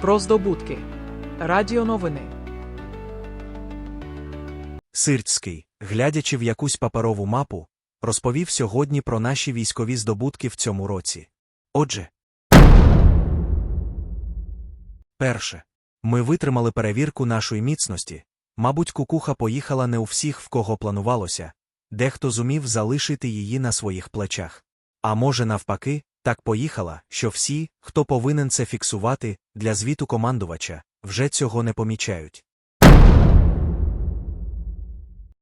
Про здобутки. Радіоновини. Сирцький, глядячи в якусь паперову мапу, розповів сьогодні про наші військові здобутки в цьому році. Отже, перше. Ми витримали перевірку нашої міцності. Мабуть, кукуха поїхала не у всіх, в кого планувалося, дехто зумів залишити її на своїх плечах. А може, навпаки, так поїхала, що всі, хто повинен це фіксувати, для звіту командувача, вже цього не помічають.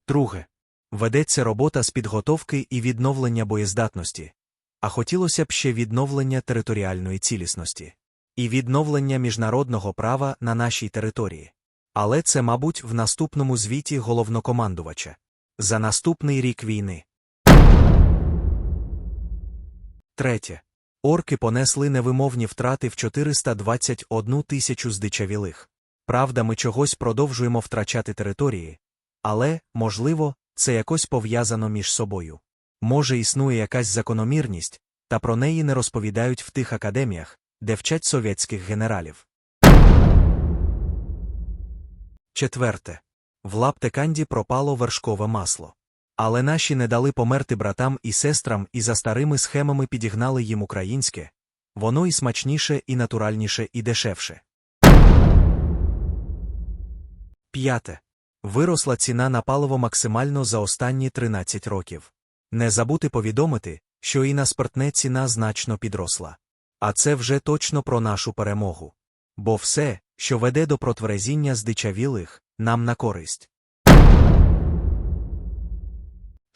Друге. Ведеться робота з підготовки і відновлення боєздатності. А хотілося б ще відновлення територіальної цілісності і відновлення міжнародного права на нашій території. Але це, мабуть, в наступному звіті головнокомандувача. За наступний рік війни. Третє. Орки понесли невимовні втрати в 421 тисячу здичавілих. Правда, ми чогось продовжуємо втрачати території, але, можливо, це якось пов'язано між собою. Може, існує якась закономірність, та про неї не розповідають в тих академіях, де вчать совєтських генералів. Четверте. В лаптеканді пропало вершкове масло. Але наші не дали померти братам і сестрам і за старими схемами підігнали їм українське. Воно і смачніше, і натуральніше, і дешевше. П'яте. Виросла ціна на паливо максимально за останні 13 років. Не забути повідомити, що і на спиртне ціна значно підросла. А це вже точно про нашу перемогу. Бо все, що веде до протверезіння здичавілих, нам на користь.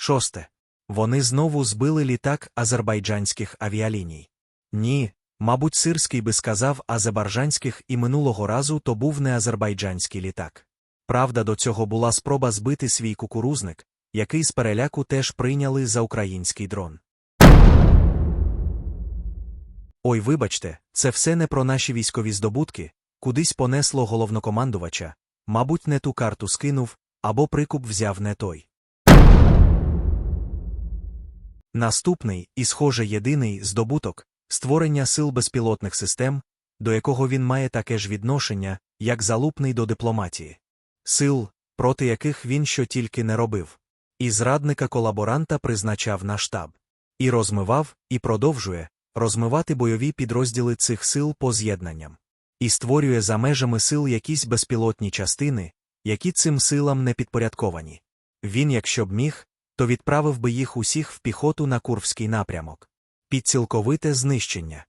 Шосте. Вони знову збили літак азербайджанських авіаліній. Ні, мабуть, сирський би сказав азербайджанських і минулого разу то був не азербайджанський літак. Правда, до цього була спроба збити свій кукурузник, який з переляку теж прийняли за український дрон. Ой, вибачте, це все не про наші військові здобутки, кудись понесло головнокомандувача, мабуть, не ту карту скинув, або прикуп взяв не той. Наступний, і, схоже, єдиний здобуток створення сил безпілотних систем, до якого він має таке ж відношення, як залупний до дипломатії. Сил, проти яких він що тільки не робив. І зрадника колаборанта призначав на штаб. І розмивав, і продовжує розмивати бойові підрозділи цих сил по з'єднанням. І створює за межами сил якісь безпілотні частини, які цим силам не підпорядковані. Він, якщо б міг, то відправив би їх усіх в піхоту на Курвський напрямок. Під цілковите знищення.